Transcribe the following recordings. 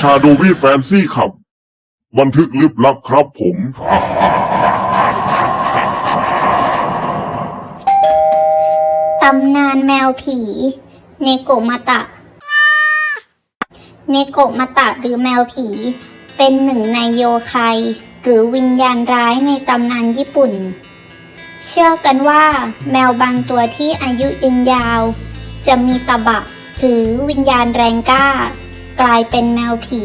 ชาโดวี่แฟนซี่ขับ บันทึกลึกลับครับผม ตำนานแมวผี เนโกมาตะ เนโกมาตะหรือแมวผี เป็นหนึ่งในโยไคหรือวิญญาณร้ายในตำนานญี่ปุ่น เชื่อกันว่า แมวบางตัวที่อายุยืนยาว จะมีตะบะหรือวิญญาณแรงกล้า กลายเป็นแมวผี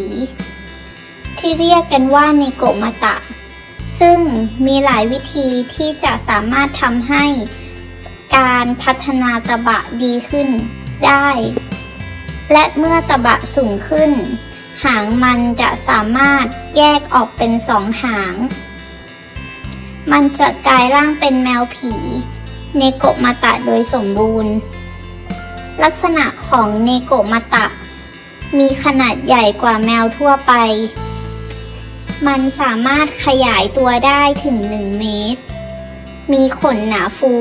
ที่เรียกกันว่าเนโกมาตะ ซึ่งมีหลายวิธีที่จะสามารถทำให้การพัฒนาตะบะดีขึ้นได้ และเมื่อตะบะสูงขึ้น หางมันจะสามารถแยกออกเป็นสองหาง มันจะกลายร่างเป็นแมวผีเนโกมาตะโดยสมบูรณ์ ลักษณะของเนโกมาตะ มีขนาดใหญ่กว่าแมวทั่วไป มันสามารถขยายตัวได้ถึง 1 เมตร มีขนหนาฟู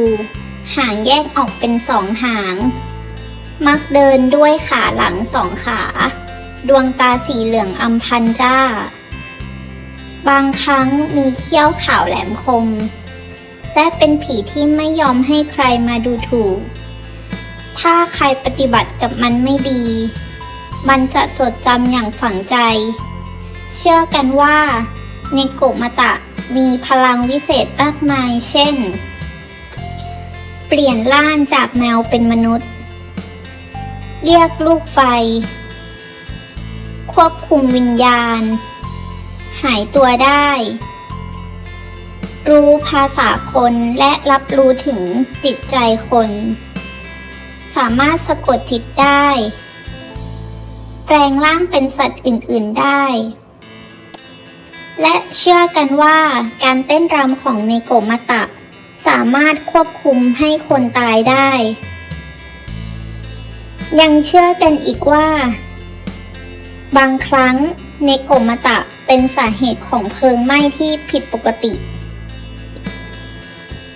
หางแยกออกเป็นสองหาง มักเดินด้วยขาหลังสองขา ดวงตาสีเหลืองอำพันจ้า บางครั้งมีเขี้ยวขาวแหลมคม และเป็นผีที่ไม่ยอมให้ใครมาดูถูก ถ้าใครปฏิบัติกับมันไม่ดี มันจะจดจำอย่างฝังใจ เชื่อกันว่าเนโกมาตะมีพลังวิเศษมากมาย เช่น เปลี่ยนร่างจากแมวเป็นมนุษย์ เรียกลูกไฟ ควบคุมวิญญาณ หายตัวได้ รู้ภาษาคนและรับรู้ถึงจิตใจคน สามารถสะกดจิตได้ แปลงร่างเป็นสัตว์อื่น ๆ ได้ และเชื่อกันว่าการเต้นรำของเนโกมาตะ สามารถควบคุมให้คนตายได้ ยังเชื่อกันอีกว่า บางครั้งเนโกมาตะเป็นสาเหตุของเพลิงไหม้ที่ผิดปกติ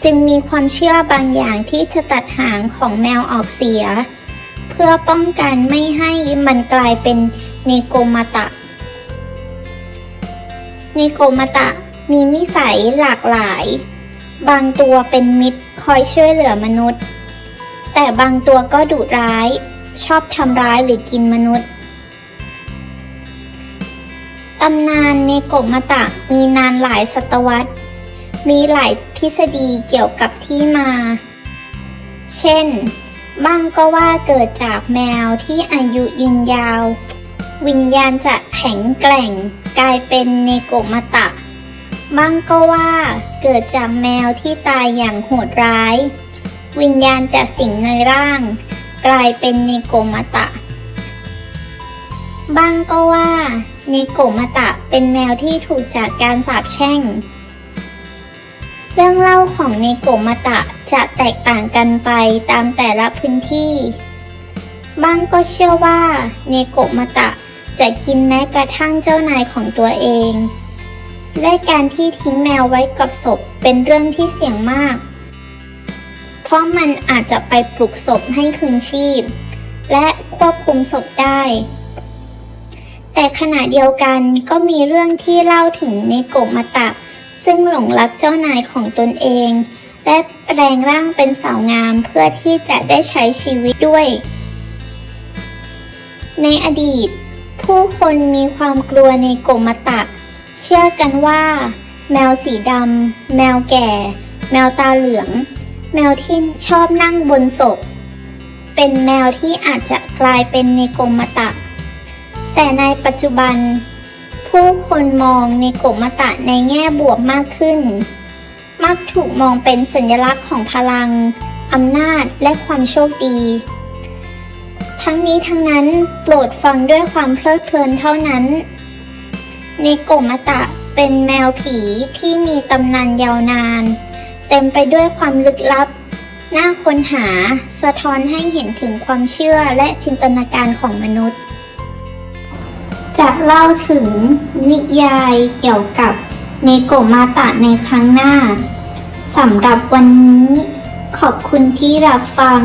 จึงมีความเชื่อบางอย่างที่จะตัดหางของแมวออกเสีย เพื่อป้องกันไม่ให้มันกลายเป็นเนโกมาตะ เนโกมาตะมีนิสัยหลากหลาย บางตัวเป็นมิตรคอยช่วยเหลือมนุษย์ แต่บางตัวก็ดุร้าย ชอบทำร้ายหรือกินมนุษย์ตำนานเนโกมาตะมีนานหลายศตวรรษ มีหลายทฤษฎีเกี่ยวกับที่มา เช่น บางก็ว่าเกิดจากแมวที่อายุยืนยาว วิญญาณจะแข็งแกร่งกลายเป็นเนโกมาตะบางก็ว่าเกิดจากแมวที่ตายอย่างโหดร้าย วิญญาณจะสิงในร่าง กลายเป็นเนโกมาตะบางก็ว่าเนโกมาตะเป็นแมวที่ถูกจากการสาปแช่ง เรื่องเล่าของเนโกมาตะจะแตกต่างกันไปตามแต่ละพื้นที่ บางก็เชื่อว่าเนโกมาตะจะกินแม้กระทั่งเจ้านายของตัวเอง และการที่ทิ้งแมวไว้กับศพเป็นเรื่องที่เสี่ยงมาก เพราะมันอาจจะไปปลุกศพให้คืนชีพ และควบคุมศพได้ แต่ขณะเดียวกันก็มีเรื่องที่เล่าถึงเนโกมาตะ ซึ่งหลงรักเจ้านายของตนเอง และแปลงร่างเป็นสาวงามเพื่อที่จะได้ใช้ชีวิตด้วย ในอดีต ผู้คนมีความกลัวในโกมตะ เชื่อกันว่า แมวสีดำ แมวแก่ แมวตาเหลือง แมวที่ชอบนั่งบนศพ เป็นแมวที่อาจจะกลายเป็นเนโกมตะ แต่ในปัจจุบัน ผู้คนมองเนโกมาตะในแง่บวกมากขึ้น มักถูกมองเป็นสัญลักษณ์ของพลังอำนาจและความโชคดี ทั้งนี้ทั้งนั้นโปรดฟังด้วยความเพลิดเพลินเท่านั้นเนโกมาตะเป็นแมวผีที่มีตำนานยาวนาน เต็มไปด้วยความลึกลับน่าค้นหาสะท้อนให้เห็นถึงความเชื่อและจินตนาการของมนุษย์ จะเล่าถึงนิยายเกี่ยวกับเนโกมาตะในครั้งหน้าสำหรับวันนี้ขอบคุณที่รับฟัง